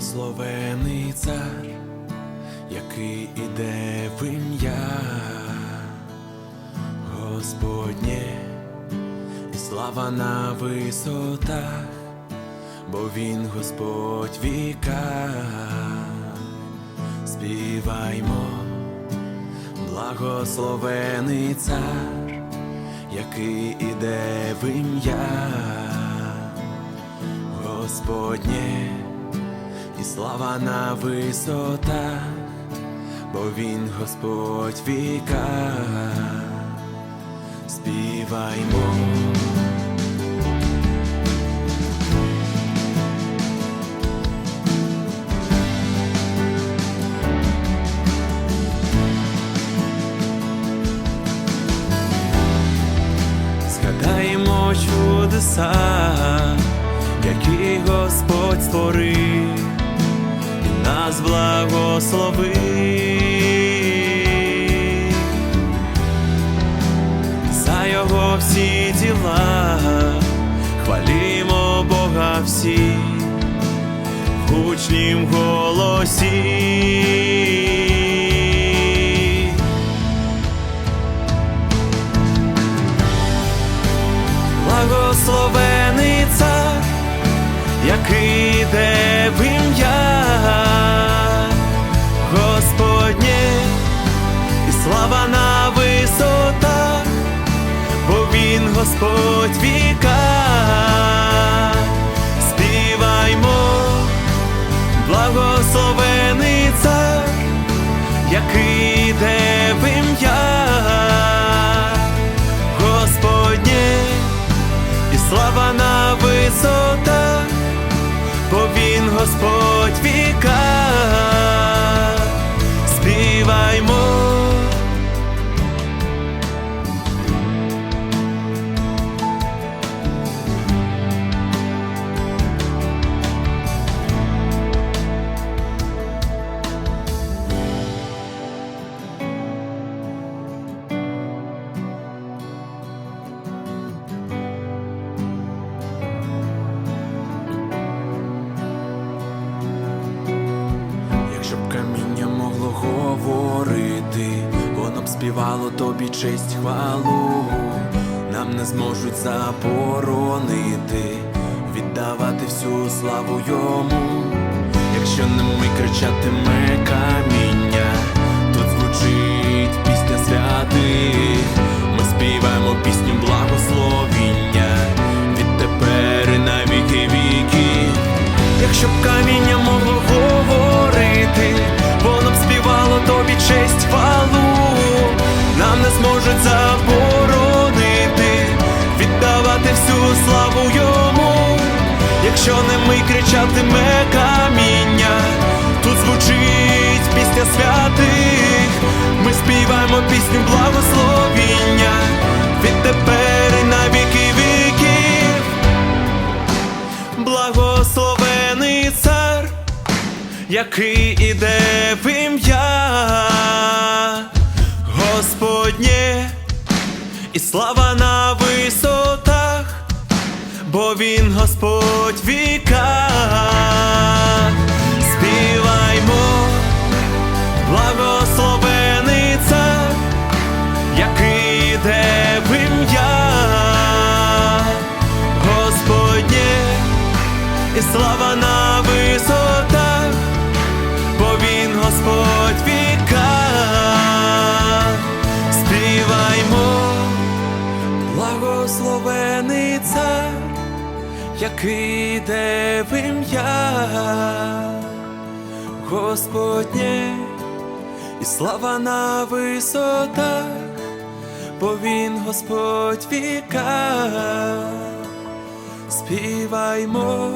Благословений цар, який іде в ім'я Господнє, і слава на висотах, бо він Господь віка. Співаймо, благословений цар, який іде в ім'я Господнє і слава на висотах, бо він Господь віка. Співаймо. Згадаємо чудеса, які Господь створив нас благослови, За його всі діла, хвалімо Бога всі в гучнім голосі. На висотах, бо він Господь віка. Говорити, воно б співало тобі честь хвалу, нам не зможуть заборонити, віддавати всю славу йому. Якщо не ми кричатиме каміння, тут звучить пісня святих. Ми співаємо пісню благословіння відтепер і на віки. Якщо Якщо не ми кричатиме каміння, тут звучить пісня святих, ми співаємо пісню благословіння, відтепер і на віки віків. Благословений цар, який іде в ім'я Господнє, і слава Господь віка. Який йде в ім'я Господнє, і слава на висотах, бо він Господь віка. Співаймо,